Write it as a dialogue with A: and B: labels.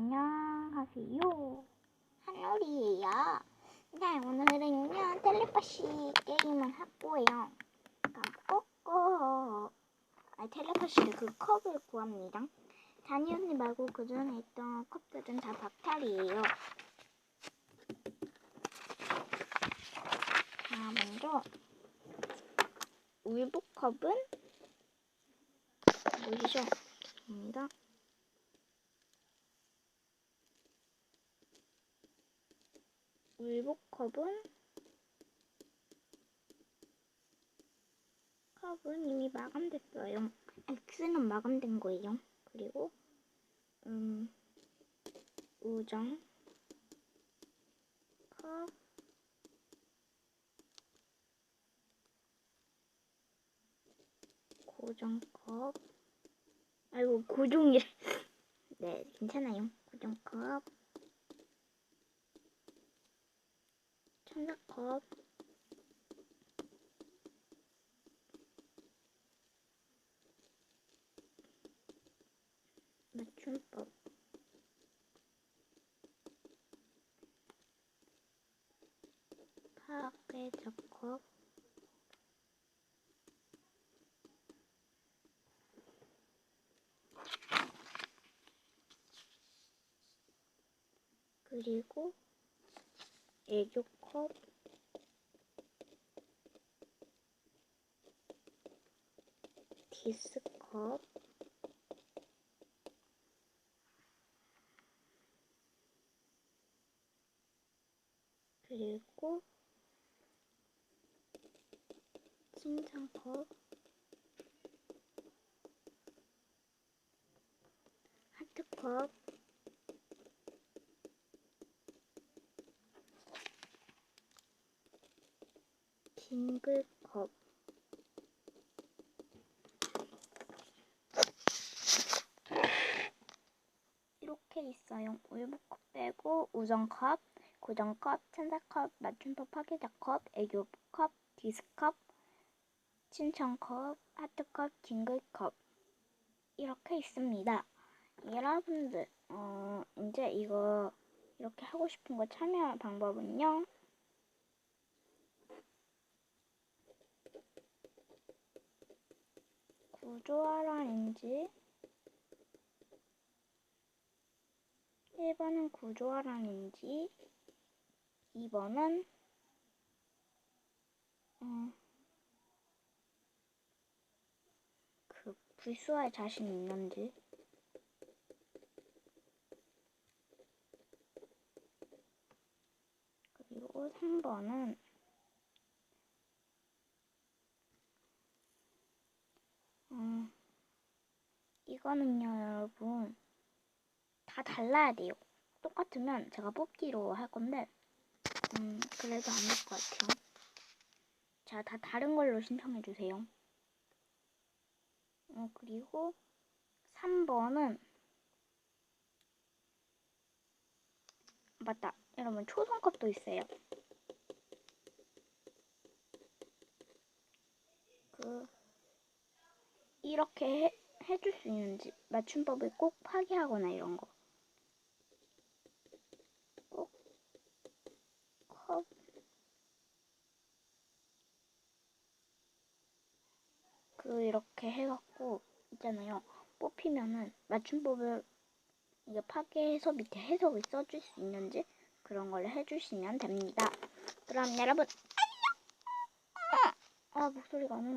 A: 안녕하세요. 한솔이에요. 네, 오늘은요, 텔레파시 게임을 할 거예요. 꼭 아, 텔레파시를 그 컵을 구합니다. 다니 언니 말고 그 전에 있던 컵들은 다 박탈이에요. 자, 먼저, 울북컵은 보이시죠? 입니다. 울복컵은 컵은 이미 마감됐어요. X는 마감된 거예요. 그리고 음 우정 컵 고정컵 아이고 고종이래 네 괜찮아요 고정컵 천사 컵 맞춤법. 파괴 적컵 그리고 애교컵 디스컵 그리고 칭찬컵 하트컵 빙글컵 이렇게 있어요. 울부컵 빼고 우정컵, 고정컵, 천사컵, 맞춤법 파괴자컵, 애교컵, 디스컵, 친천컵, 하트컵, 징글컵 이렇게 있습니다. 여러분들 어, 이제 이거 이렇게 하고 싶은 거 참여할 방법은요. 구조화랑인지 1번은 구조화랑인지 2번은 어, 그 불수할 자신 있는지. 그리고 3번은 어, 이거는요 여러분 다 달라야 돼요. 똑같으면 제가 뽑기로 할 건데 음 그래도 안 될 것 같아요. 자 다 다른 걸로 신청해 주세요. 어 그리고 3번은 맞다. 여러분 초성컵도 있어요. 그 이렇게 해, 해줄 수 있는지 맞춤법을 꼭 파괴하거나 이런 거. 꼭 컵. 그 이렇게 해갖고 있잖아요. 뽑히면은 맞춤법을 이게 파괴해서 밑에 해석을 써줄 수 있는지 그런 걸 해주시면 됩니다. 그럼 여러분 안녕. 아 목소리가 안 나.